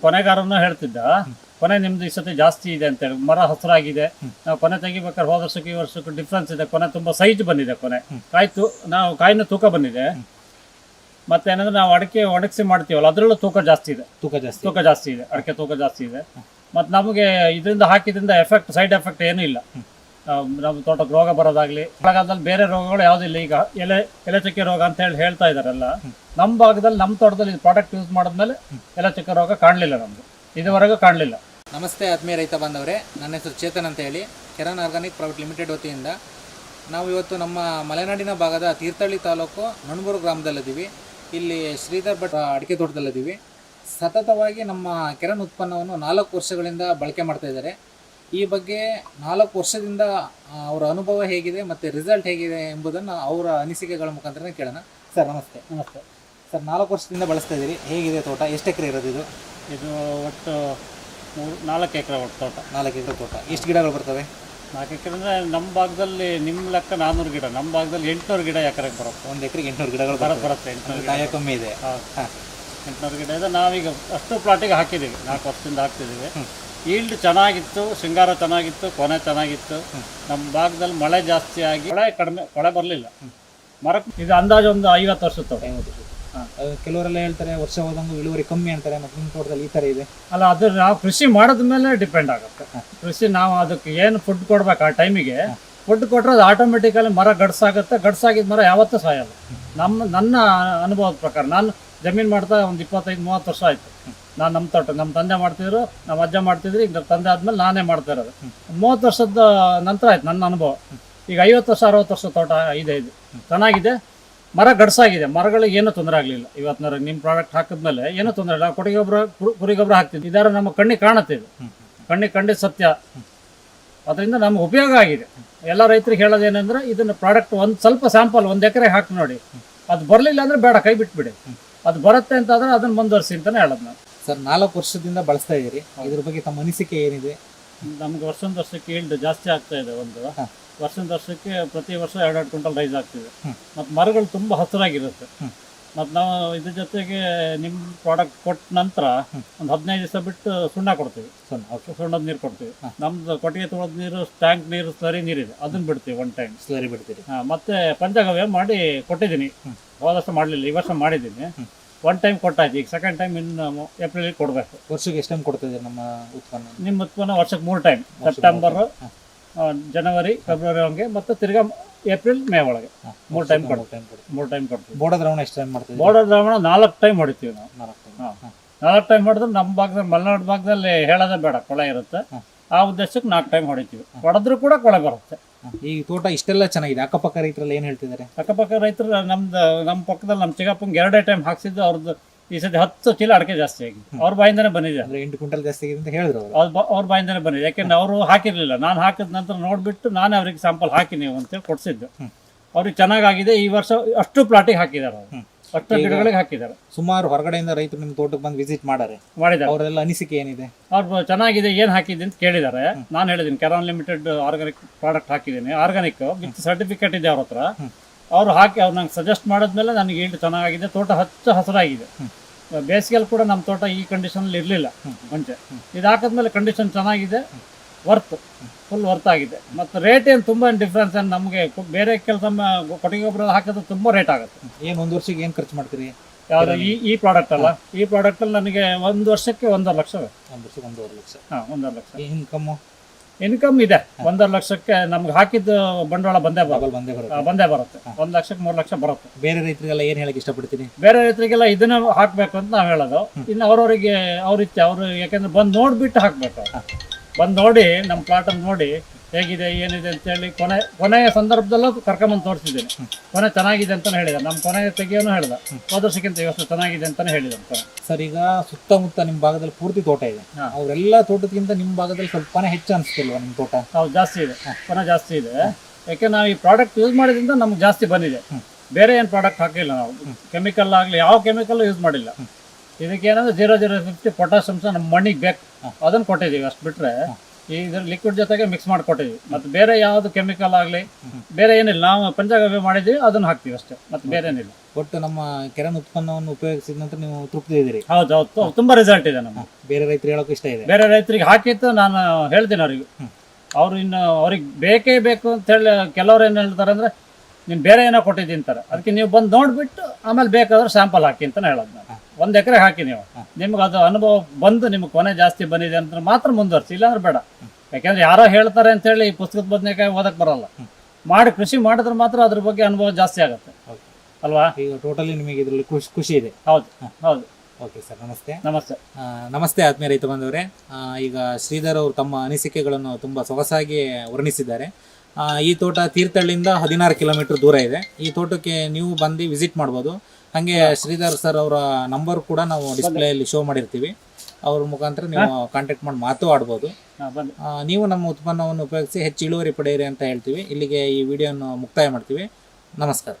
ಕೊನೆಗಾರನು ಹೇಳ್ತಿದ್ದ. ಕೊನೆ ನಿಮ್ದು ಈ ಸತಿ ಜಾಸ್ತಿ ಇದೆ ಅಂತೇಳಿ ಮರ ಹಸಿರಾಗಿದೆ. ನಾವು ಕೊನೆ ತೆಗಿಬೇಕಾದ್ರೆ ಹೋದ ವರ್ಷಕ್ಕೆ ಈ ವರ್ಷಕ್ಕೆ ಡಿಫ್ರೆನ್ಸ್ ಇದೆ. ಕೊನೆ ತುಂಬಾ ಸೈಜ್ ಬಂದಿದೆ ಕೊನೆ. ಕಾಯಿ ತು ನಾವು ಕಾಯಿನ ತೂಕ ಬಂದಿದೆ. ಮತ್ತೆ ಏನಂದ್ರೆ ನಾವು ಅಡಿಕೆ ಒಣಗಿಸಿ ಮಾಡ್ತೀವಲ್ಲ ಅದರಲ್ಲೂ ತೂಕ ಜಾಸ್ತಿ ಇದೆ. ತೂಕ ಜಾಸ್ತಿ ತೂಕ ಜಾಸ್ತಿ ಇದೆ. ಅಡಿಕೆ ತೂಕ ಜಾಸ್ತಿ ಇದೆ. ಮತ್ತೆ ನಮಗೆ ಇದರಿಂದ ಹಾಕಿದ್ರಿಂದ ಎಫೆಕ್ಟ್ ಸೈಡ್ ಎಫೆಕ್ಟ್ ಏನೂ ಇಲ್ಲ. ನಮ್ಮ ತೋಟಕ್ಕೆ ರೋಗ ಬರೋದಾಗ್ಲಿ, ಮಳೆಗಾಲದಲ್ಲಿ ಬೇರೆ ರೋಗಗಳು ಯಾವುದಿಲ್ಲ ಈಗ ಎಲೆ ಎಲೆ ಚಕ್ಕೆ ರೋಗ ಅಂತ ಹೇಳಿ ಹೇಳ್ತಾ ಇದಾರಲ್ಲ. ನಮ್ಮ ಭಾಗದಲ್ಲಿ, ನಮ್ಮ ತೋಟದಲ್ಲಿ ಪ್ರಾಡಕ್ಟ್ ಯೂಸ್ ಮಾಡಿದ್ಮೇಲೆ ಎಲೆ ಚಕ್ಕೆ ರೋಗ ಕಾಣಲಿಲ್ಲ ನಮ್ಮದು ಇದುವರೆಗೂ ಕಾಣಲಿಲ್ಲ. ನಮಸ್ತೆ ಆತ್ಮೀಯ ರೈತ ಬಾಂಧವರೇ. ನನ್ನ ಹೆಸರು ಚೇತನ್ ಅಂತ ಹೇಳಿ. ಕೆರನ್ ಆರ್ಗಾನಿಕ್ ಪ್ರೈವೇಟ್ ಲಿಮಿಟೆಡ್ ವತಿಯಿಂದ ನಾವು ಇವತ್ತು ನಮ್ಮ ಮಲೆನಾಡಿನ ಭಾಗದ ತೀರ್ಥಹಳ್ಳಿ ತಾಲೂಕು ನಣಬೂರು ಗ್ರಾಮದಲ್ಲಿದ್ದೀವಿ. ಇಲ್ಲಿ ಶ್ರೀಧರ್ ಭಟ್ ಅಡಿಕೆ ತೋಟದಲ್ಲಿದ್ದೀವಿ. ಸತತವಾಗಿ ನಮ್ಮ ಕೆರನ್ ಉತ್ಪನ್ನವನ್ನು ನಾಲ್ಕು ವರ್ಷಗಳಿಂದ ಬಳಕೆ ಮಾಡ್ತಾ ಇದ್ದಾರೆ. ಈ ಬಗ್ಗೆ ನಾಲ್ಕು ವರ್ಷದಿಂದ ಅವರ ಅನುಭವ ಹೇಗಿದೆ ಮತ್ತು ರಿಸಲ್ಟ್ ಹೇಗಿದೆ ಎಂಬುದನ್ನು ಅವರ ಅನಿಸಿಕೆಗಳ ಮುಖಾಂತರ ಕೇಳೋಣ. ಸರ್ ನಮಸ್ತೆ ನಮಸ್ತೆ. ಸರ್ ನಾಲ್ಕು ವರ್ಷದಿಂದ ಬಳಸ್ತಾ ಇದ್ದೀರಿ. ಹೇಗಿದೆ ತೋಟ? ಎಷ್ಟು ಎಕರೆ ಇರೋದು ಇದು? ಇದು ಒಟ್ಟು ಮೂರು ನಾಲ್ಕು ಎಕರೆ ಒಟ್ಟು ತೋಟ. ನಾಲ್ಕು ಎಕರೆ ತೋಟ. ಎಷ್ಟು ಗಿಡಗಳು ಬರ್ತವೆ? ನಾಲ್ಕು ಎಕರೆ ಅಂದರೆ ನಮ್ಮ ಭಾಗದಲ್ಲಿ ನಿಮ್ಮ ಲೆಕ್ಕ ನಾನ್ನೂರು ಗಿಡ. ನಮ್ಮ ಭಾಗದಲ್ಲಿ ಎಂಟುನೂರು ಗಿಡ ಎಕರೆಗೆ ಬರುತ್ತೆ. ಒಂದು ಎಕರೆಗೆ ಎಂಟುನೂರು ಗಿಡಗಳು ಬರ್ತವೆ. ಬರುತ್ತೆ ಎಂಟುನೂರು ಗಿಡ ಕಮ್ಮಿ ಇದೆ. ಹಾಂ ಹಾಂ. ಎಂಟುನೂರು ಗಿಡ ಇದೆ. ನಾವೀಗ ಅಷ್ಟು ಪ್ಲಾಟಿಗೆ ಹಾಕಿದ್ದೀವಿ. ನಾಲ್ಕು ವರ್ಷದಿಂದ ಹಾಕ್ತಿದ್ದೀವಿ. ಈಲ್ಡ್ ಚೆನ್ನಾಗಿತ್ತು ಶೃಂಗಾರ ಚೆನ್ನಾಗಿತ್ತು ಕೊನೆ ಚೆನ್ನಾಗಿತ್ತು. ನಮ್ಮ ಭಾಗದಲ್ಲಿ ಮಳೆ ಜಾಸ್ತಿ ಆಗಿ ಮಳೆ ಕಡಿಮೆ ಕೊಳೆ ಬರಲಿಲ್ಲ. ಮರಕ್ಕೆ ಇದು ಅಂದಾಜು ಒಂದು ಐವತ್ತು ವರ್ಷ ಕೆಲವರೆಲ್ಲ ಹೇಳ್ತಾರೆ ವರ್ಷ ಹೋದಂಗೆ ಇಳುವರಿ ಕಮ್ಮಿ ಅಂತಾರೆ ಮತ್ತು ನಿಮ್ಮ ತೋಟದಲ್ಲಿ ಈ ಥರ ಇದೆ. ಅಲ್ಲ ಅದು ನಾವು ಕೃಷಿ ಮಾಡೋದ ಮೇಲೆ ಡಿಪೆಂಡ್ ಆಗುತ್ತೆ. ಕೃಷಿ ನಾವು ಅದಕ್ಕೆ ಏನು ಫುಡ್ ಕೊಡ್ಬೇಕು ಆ ಟೈಮಿಗೆ ಫುಡ್ ಕೊಟ್ಟರೆ ಅದು ಆಟೋಮೆಟಿಕಲಿ ಮರ ಗಡ್ಸಾಗುತ್ತೆ. ಗಡ್ಸಾಗಿದ್ದ ಮರ ಯಾವತ್ತೂ ಸಾಯಲ್ಲ. ನಮ್ಮ ನನ್ನ ಅನುಭವದ ಪ್ರಕಾರ ನಾನು ಜಮೀನು ಮಾಡ್ತಾ ಒಂದು ಇಪ್ಪತ್ತೈದು ಮೂವತ್ತು ವರ್ಷ ಆಯಿತು. ನಾನು ನಮ್ಮ ತೋಟ ನಮ್ಮ ತಂದೆ ಮಾಡ್ತಿದ್ರು ನಮ್ಮ ಅಜ್ಜ ಮಾಡ್ತಿದ್ರು ಈಗ ನಮ್ಮ ತಂದೆ ಆದ್ಮೇಲೆ ನಾನೇ ಮಾಡ್ತಾ ಇರೋದು. ಮೂವತ್ತು ವರ್ಷದ ನಂತರ ಆಯ್ತು ನನ್ನ ಅನುಭವ. ಈಗ ಐವತ್ತು ವರ್ಷ ಅರವತ್ತು ವರ್ಷ ತೋಟ ಇದೆ ಇದು. ಚೆನ್ನಾಗಿದೆ. ಮರ ಗಡ್ಸಾಗಿದೆ. ಮರಗಳಿಗೆ ಏನೂ ತೊಂದರೆ ಆಗಲಿಲ್ಲ. ಇವತ್ತಿನ ನಿಮ್ಮ ಪ್ರಾಡಕ್ಟ್ ಹಾಕಿದ್ಮೇಲೆ ಏನೂ ತೊಂದರೆ ಇಲ್ಲ. ಕೊಟ್ಟಿಗೆ ಗೊಬ್ಬರ ಕುರಿ- ಕುರಿ ಗೊಬ್ಬರ ಹಾಕ್ತಿದ್ವಿ. ಇದಾರ ನಮ್ಮ ಕಣ್ಣಿಗೆ ಕಾಣುತ್ತೆ ಇದು. ಕಣ್ಣಿಗೆ ಕಂಡಿದ್ದು ಸತ್ಯ. ಅದರಿಂದ ನಮ್ಗೆ ಉಪಯೋಗ ಆಗಿದೆ. ಎಲ್ಲ ರೈತರಿಗೆ ಹೇಳೋದೇನೆಂದ್ರೆ ಇದನ್ನ ಪ್ರಾಡಕ್ಟ್ ಒಂದು ಸ್ವಲ್ಪ ಸ್ಯಾಂಪಲ್ ಒಂದು ಎಕರೆ ಹಾಕಿ ನೋಡಿ. ಅದು ಬರಲಿಲ್ಲ ಅಂದ್ರೆ ಬೇಡ ಕೈ ಬಿಟ್ಬಿಡಿ. ಅದು ಬರುತ್ತೆ ಅಂತಂದ್ರೆ ಅದನ್ನು ಮುಂದುವರಿಸಿ ಅಂತಲೇ ಹೇಳೋದು ನಾನು. ಸರ್ ನಾಲ್ಕು ವರ್ಷದಿಂದ ಬಳಸ್ತಾ ಇದ್ದೀರಿ. ಇದ್ರ ಬಗ್ಗೆ ತಮ್ಮ ಅನಿಸಿಕೆ ಏನಿದೆ? ನಮ್ಗೆ ವರ್ಷದ ವರ್ಷಕ್ಕೆ ಈಲ್ಡ್ ಜಾಸ್ತಿ ಆಗ್ತಾ ಇದೆ ಒಂದು. ವರ್ಷದ ವರ್ಷಕ್ಕೆ ಪ್ರತಿ ವರ್ಷ ಎರಡೆರಡು ಕ್ವಿಂಟಲ್ ರೈಸ್ ಆಗ್ತಿದೆ. ಮತ್ತು ಮರಗಳು ತುಂಬ ಹಸಿರಾಗಿರುತ್ತೆ. ಮತ್ತು ನಾವು ಇದ್ರ ಜೊತೆಗೆ ನಿಮ್ಮ ಪ್ರಾಡಕ್ಟ್ ಕೊಟ್ಟ ನಂತರ ಒಂದು ಹದಿನೈದು ದಿವಸ ಬಿಟ್ಟು ಸುಣ್ಣ ಕೊಡ್ತೀವಿ. ಸುಣ್ಣ ಸುಣ್ಣದ ನೀರು ಕೊಡ್ತೀವಿ. ನಮ್ದು ಕೊಟ್ಟಿಗೆ ತೊಳೆದ ನೀರು ಟ್ಯಾಂಕ್ ನೀರು ಸರಿ ನೀರಿದೆ. ಅದನ್ನ ಬಿಡ್ತೀವಿ ಒನ್ ಟೈಮ್ ಸರಿ ಬಿಡ್ತೀರಿ. ಮತ್ತೆ ಪಂಚಗವ್ಯ ಮಾಡಿ ಕೊಟ್ಟಿದ್ದೀನಿ. ಹೋದ ವರ್ಷ ಮಾಡಲಿಲ್ಲ ಈ ವರ್ಷ ಮಾಡಿದ್ದೀನಿ. ಒನ್ ಟೈಮ್ ಕೊಟ್ಟಾಯ್ತು. ಈಗ ಸೆಕೆಂಡ್ ಟೈಮ್ ಇನ್ನು ಏಪ್ರಿಲ್ ಕೊಡಬೇಕು. ವರ್ಷಕ್ಕೆ ಎಷ್ಟು ಟೈಮ್ ಕೊಡ್ತಾ ಇದ್ದೀರಿ ನಮ್ಮ ಉತ್ಪನ್ನ? ನಿಮ್ಮ ಉತ್ಪನ್ನ ವರ್ಷಕ್ಕೆ ಮೂರು ಟೈಮ್ ಸೆಪ್ಟೆಂಬರ್ ಜನವರಿ ಫೆಬ್ರವರಿ ಹಂಗೆ ಮತ್ತು ತಿರ್ಗಾ ಏಪ್ರಿಲ್ ಮೇ ಒಳಗೆ. ಮೂರು ಟೈಮ್ ಕೊಡ್ತೀವಿ. ಮೂರು ಟೈಮ್ ಕೊಡ್ತೀವಿ. ಬೋಡ ದ್ರಾವಣ ಎಷ್ಟು ಟೈಮ್ ಮಾಡ್ತೀವಿ ಬೋರ್ಡರ್ ದ್ರಾವಣ ನಾಲ್ಕು ಟೈಮ್ ಹೊಡಿತೀವಿ ನಾವು. ನಾಲ್ಕು. ನಾಲ್ಕು ಟೈಮ್ ಹೊಡೆದ್ರೆ ನಮ್ಮ ಭಾಗದಲ್ಲಿ ಮಲೆನಾಡು ಭಾಗದಲ್ಲಿ ಹೇಳೋದೇ ಬೇಡ ಕೊಳೆ ಇರುತ್ತೆ. ಆ ಉದ್ದೇಶಕ್ಕೆ ನಾಲ್ಕು ಟೈಮ್ ಹೊಡಿತೀವಿ. ಹೊಡೆದ್ರೂ ಕೂಡ ಕೊಳೆ ಬರುತ್ತೆ. ಈ ತೋಟ ಇಷ್ಟೆಲ್ಲ ಚೆನ್ನಾಗಿದೆ. ಅಕ್ಕಪಕ್ಕ ರೈತರೆಲ್ಲ ಏನು ಹೇಳ್ತಿದ್ದಾರೆ? ಅಕ್ಕಪಕ್ಕ ರೈತರು ನಮ್ದು ನಮ್ಮ ಪಕ್ಕದಲ್ಲಿ ನಮ್ಮ ಚಿಕ್ಕಪ್ಪಂಗೆ ಎರಡೇ ಟೈಮ್ ಹಾಕ್ಸಿದ್ದು ಅವ್ರದ್ದು ಈ ಸತಿ ಹತ್ತು ಚೀಲ ಅಡಿಕೆ ಜಾಸ್ತಿ ಆಗಿ ಅವ್ರ ಬಾಯಿಂದನೇ ಬಂದಿದೆ. ಅಂದ್ರೆ ಎಂಟು ಕ್ವಿಂಟಲ್ ಜಾಸ್ತಿ ಆಗಿದೆ ಅಂತ ಹೇಳಿದ್ರು ಅವರು. ಅವ್ರ ಬ- ಅವ್ರ ಬಾಯಿಂದನೇ ಬಂದಿದೆ. ಯಾಕೆಂದ್ರೆ ಅವರು ಹಾಕಿರ್ಲಿಲ್ಲ. ನಾನು ಹಾಕಿದ ನಂತರ ನೋಡಿಬಿಟ್ಟು ನಾನೇ ಅವ್ರಿಗೆ ಸ್ಯಾಂಪಲ್ ಹಾಕಿ ನೀವು ಅಂತೇಳಿ ಕೊಡ್ಸಿದ್ದು. ಅವ್ರಿಗೆ ಚೆನ್ನಾಗಾಗಿದೆ. ಈ ವರ್ಷ ಅಷ್ಟು ಪ್ಲಾಟಿಗೆ ಹಾಕಿದ್ದಾರೆ ಅವರು. ಗಿಡಗಳಿಗೆ ಹಾಕಿದ್ದಾರೆ. ಸುಮಾರು ಹೊರಗಡೆಯಿಂದ ರೈತರು ನಿಮ್ಮ ತೋಟಕ್ಕೆ ಬಂದು ವಿಸಿಟ್ ಮಾಡಾರೆ ಮಾಡಿದ್ದಾರೆ. ಅವರೆಲ್ಲ ಅನಿಸಿಕೆ ಏನಿದೆ? ಅವ್ರು ಚೆನ್ನಾಗಿದೆ ಏನು ಹಾಕಿದ್ದೀನಿ ಅಂತ ಕೇಳಿದ್ದಾರೆ. ನಾನು ಹೇಳಿದ್ದೀನಿ ಕೆರಾನ್ ಲಿಮಿಟೆಡ್ ಆರ್ಗಾನಿಕ್ ಪ್ರಾಡಕ್ಟ್ ಹಾಕಿದ್ದೀನಿ. ಆರ್ಗಾನಿಕ್ ವಿತ್ ಸರ್ಟಿಫಿಕೇಟ್ ಇದೆ ಅವ್ರ ಹತ್ರ. ಅವ್ರು ಹಾಕಿ ಅವ್ರು ನಂಗೆ ಸಜೆಸ್ಟ್ ಮಾಡಿದ್ಮೇಲೆ ನನಗೆ ಈಲ್ಡ್ ಚೆನ್ನಾಗಿದೆ ತೋಟ ಹಚ್ಚ ಹಸಿರಾಗಿದೆ. ಬೇಸಿಗೆಯಲ್ಲಿ ಕೂಡ ನಮ್ಮ ತೋಟ ಈ ಕಂಡೀಷನಲ್ಲಿ ಇರಲಿಲ್ಲ ಮುಂಚೆ. ಇದು ಹಾಕಿದ್ಮೇಲೆ ಕಂಡೀಷನ್ ಚೆನ್ನಾಗಿದೆ. ವರ್ತ್ ಫುಲ್ ವರ್ತ್ ಆಗಿದೆ. ಮತ್ತು ರೇಟ್ ಏನು ತುಂಬ ಡಿಫ್ರೆನ್ಸ್ ಏನು ನಮಗೆ ಬೇರೆ ಕೆಲಸ ಕೊಟ್ಟಿಗೆ ಗೊಬ್ಬರ ಹಾಕಿದ್ರೆ ತುಂಬ ರೇಟ್ ಆಗುತ್ತೆ. ಏನು ಒಂದು ವರ್ಷಕ್ಕೆ ಏನು ಖರ್ಚು ಮಾಡ್ತೀರಿ? ಯಾವುದು ಈ ಈ ಪ್ರಾಡಕ್ಟ್ ಅಲ್ಲ. ಈ ಪ್ರಾಡಕ್ಟಲ್ಲಿ ನನಗೆ ಒಂದು ವರ್ಷಕ್ಕೆ ಒಂದೂವರೆ ಲಕ್ಷ ಒಂದು ವರ್ಷಕ್ಕೆ ಒಂದೂವರೆ ಲಕ್ಷ. ಹಾಂ ಒಂದೂವರೆ ಲಕ್ಷ. ಇನ್ಕಮ್ಮು ಇನ್ಕಮ್ ಇದೆ. ಒಂದೂವರೆ ಲಕ್ಷಕ್ಕೆ ನಮ್ಗೆ ಹಾಕಿದ್ದು ಬಂಡವಾಳ ಬಂದೇ ಬರುತ್ತೆ. ಬಂದೇ ಬರುತ್ತೆ. ಬಂದೇ ಬರುತ್ತೆ. ಒಂದು ಲಕ್ಷಕ್ಕೆ ಮೂರು ಲಕ್ಷ ಬರುತ್ತೆ. ಬೇರೆ ರೈತರಿಗೆಲ್ಲ ಏನು ಹೇಳಕ್ಕೆ ಇಷ್ಟಪಡ್ತೀನಿ? ಬೇರೆ ರೈತರಿಗೆಲ್ಲ ಇದನ್ನ ಹಾಕಬೇಕು ಅಂತ ನಾವು ಹೇಳೋದು. ಇನ್ನು ಅವ್ರವರಿಗೆ ಅವ್ರ ಇಚ್ಛೆ ಅವರು ಯಾಕೆಂದ್ರೆ ಬಂದು ನೋಡಿಬಿಟ್ಟು ಹಾಕಬೇಕು ಬಂದು ನೋಡಿ ನಮ್ಮ ಪ್ಲಾಟನ್ನು ನೋಡಿ ಹೇಗಿದೆ ಏನಿದೆ ಅಂತೇಳಿ ಕೊನೆ ಕೊನೆಯ ಸಂದರ್ಭದಲ್ಲೂ ಕರ್ಕೊಂಬಂದು ತೋರಿಸಿದ್ದೀನಿ. ಕೊನೆ ಚೆನ್ನಾಗಿದೆ ಅಂತಲೇ ಹೇಳಿದ. ನಮ್ಮ ಕೊನೆಯ ತೆಗೆಯೋನು ಹೇಳಿದೆ. ಹೋದ ವರ್ಷಕ್ಕಿಂತ ಈ ವರ್ಷ ಚೆನ್ನಾಗಿದೆ ಅಂತಲೇ ಹೇಳಿದ ಸರ್ ಈಗ ಸುತ್ತಮುತ್ತ ನಿಮ್ಮ ಭಾಗದಲ್ಲಿ ಪೂರ್ತಿ ತೋಟ ಇದೆ. ಅವರೆಲ್ಲ ತೋಟಕ್ಕಿಂತ ನಿಮ್ಮ ಭಾಗದಲ್ಲಿ ಸ್ವಲ್ಪನೇ ಹೆಚ್ಚು ಅನಿಸ್ತಿಲ್ವಾ ನಿಮ್ಮ ತೋಟ? ಹೌದು ಜಾಸ್ತಿ ಇದೆ. ಕೊನೆ ಜಾಸ್ತಿ ಇದೆ. ಯಾಕೆ ನಾವು ಈ ಪ್ರಾಡಕ್ಟ್ ಯೂಸ್ ಮಾಡಿದ್ರಿಂದ ನಮ್ಗೆ ಜಾಸ್ತಿ ಬಂದಿದೆ. ಬೇರೆ ಏನು ಪ್ರಾಡಕ್ಟ್ ಹಾಕಿಲ್ಲ ನಾವು. ಕೆಮಿಕಲ್ ಆಗಲಿ ಯಾವ ಕೆಮಿಕಲ್ ಯೂಸ್ ಮಾಡಿಲ್ಲ. ಇದಕ್ಕೆ ಏನಂದ್ರೆ ಜೀರೋ ಜೀರೋ ಫಿಫ್ಟಿ ಪೊಟ್ಯಾಷಮ್ಸ್ ನಮ್ಮ ಮಣ್ಣಿಗೆ ಬೇಕು. ಅದನ್ನು ಕೊಟ್ಟಿದ್ದೀವಿ ಅಷ್ಟು ಬಿಟ್ಟರೆ ಈ ಇದ್ರ ಲಿಕ್ವಿಡ್ ಜೊತೆಗೆ ಮಿಕ್ಸ್ ಮಾಡಿಕೊಟ್ಟಿದ್ವಿ ಮತ್ತು ಬೇರೆ ಯಾವುದು ಕೆಮಿಕಲ್ ಆಗಲಿ ಬೇರೆ ಏನಿಲ್ಲ. ನಾವು ಪಂಚಗವ್ಯ ಮಾಡಿದ್ವಿ ಅದನ್ನು ಹಾಕ್ತೀವಿ ಅಷ್ಟೇ. ಮತ್ತು ಬೇರೆ ಏನಿಲ್ಲ. ಒಟ್ಟು ನಮ್ಮ ಕೆರನ್ ಉತ್ಪನ್ನವನ್ನು ಉಪಯೋಗಿಸಿದ ನಂತರ ನೀವು ತೃಪ್ತಿ ಇದ್ದೀರಿ? ಹೌದು ಹೌದು. ತುಂಬಾ ರಿಸಲ್ಟ್ ಇದೆ ನಮ್ಮ ಬೇರೆ ರೈತರು ಹೇಳೋಕೆ ಇಷ್ಟ ಇದೆ. ಬೇರೆ ರೈತರಿಗೆ ಹಾಕಿತ್ತು ನಾನು ಹೇಳ್ತೀನಿ ಅವ್ರಿಗೆ. ಅವ್ರು ಇನ್ನು ಅವ್ರಿಗೆ ಬೇಕೇ ಬೇಕು ಅಂತ ಹೇಳಿ ಕೆಲವ್ರು ಏನು ಹೇಳ್ತಾರೆ ಅಂದ್ರೆ ನೀನು ಬೇರೆ ಏನೋ ಕೊಟ್ಟಿದ್ದೀನಿ ಅಂತಾರೆ. ಅದಕ್ಕೆ ನೀವು ಬಂದು ನೋಡ್ಬಿಟ್ಟು ಆಮೇಲೆ ಬೇಕಾದ್ರೆ ಸ್ಯಾಂಪಲ್ ಹಾಕಿ ಅಂತ ಹೇಳೋದು ನಾನು. ಒಂದು ಎಕರೆ ಹಾಕಿ ನೀವು. ನಿಮ್ಗೆ ಅದು ಅನುಭವ ಬಂದು ನಿಮ್ಗೆ ಕೊನೆ ಜಾಸ್ತಿ ಬಂದಿದೆ ಅಂತ ಮಾತ್ರ ಮುಂದುವರ್ಸಿ ಇಲ್ಲಾಂದ್ರೆ ಬೇಡ. ಯಾಕೆಂದ್ರೆ ಯಾರೋ ಹೇಳ್ತಾರೆ ಅಂತ ಹೇಳಿ ಈ ಪುಸ್ತಕದ ಬದನೆಕಾಯಿ ಓದಕ್ಕೆ ಬರಲ್ಲ. ಮಾಡಿ ಕೃಷಿ ಮಾಡಿದ್ರೆ ಮಾತ್ರ ಅದ್ರ ಬಗ್ಗೆ ಅನುಭವ ಜಾಸ್ತಿ ಆಗುತ್ತೆ. ಅಲ್ವಾ? ಈಗ ಟೋಟಲಿ ನಿಮಗೆ ಇದರಲ್ಲಿ ಖುಷಿ ಖುಷಿ ಇದೆ. ಹೌದು ಹೌದು. ಓಕೆ ಸರ್ ನಮಸ್ತೆ. ನಮಸ್ತೆ. ನಮಸ್ತೆ ಆತ್ಮೀಯ ರೈತ ಬಂದವರೇ ಈಗ ಶ್ರೀಧರ್ ಅವರು ತಮ್ಮ ಅನಿಸಿಕೆಗಳನ್ನು ತುಂಬ ಸೊಗಸಾಗಿ ವರ್ಣಿಸಿದ್ದಾರೆ. ಈ ತೋಟ ತೀರ್ಥಹಳ್ಳಿಯಿಂದ ಹದಿನಾರು ಕಿಲೋಮೀಟರ್ ದೂರ ಇದೆ. ಈ ತೋಟಕ್ಕೆ ನೀವು ಬಂದು ವಿಸಿಟ್ ಮಾಡ್ಬೋದು. ಹಾಗೆ ಶ್ರೀಧರ್ ಸರ್ ಅವರ ನಂಬರ್ ಕೂಡ ನಾವು ಡಿಸ್ಪ್ಲೇಯಲ್ಲಿ ಶೋ ಮಾಡಿರ್ತೀವಿ. ಅವ್ರ ಮುಖಾಂತರ ನೀವು ಕಾಂಟ್ಯಾಕ್ಟ್ ಮಾಡಿ ಮಾತು ಆಡ್ಬೋದು. ನೀವು ನಮ್ಮ ಉತ್ಪನ್ನವನ್ನು ಉಪಯೋಗಿಸಿ ಹೆಚ್ಚು ಇಳುವರಿ ಪಡೆಯಿರಿ ಅಂತ ಹೇಳ್ತೀವಿ. ಇಲ್ಲಿಗೆ ಈ ವಿಡಿಯೋನ ಮುಕ್ತಾಯ ಮಾಡ್ತೀವಿ. ನಮಸ್ಕಾರ.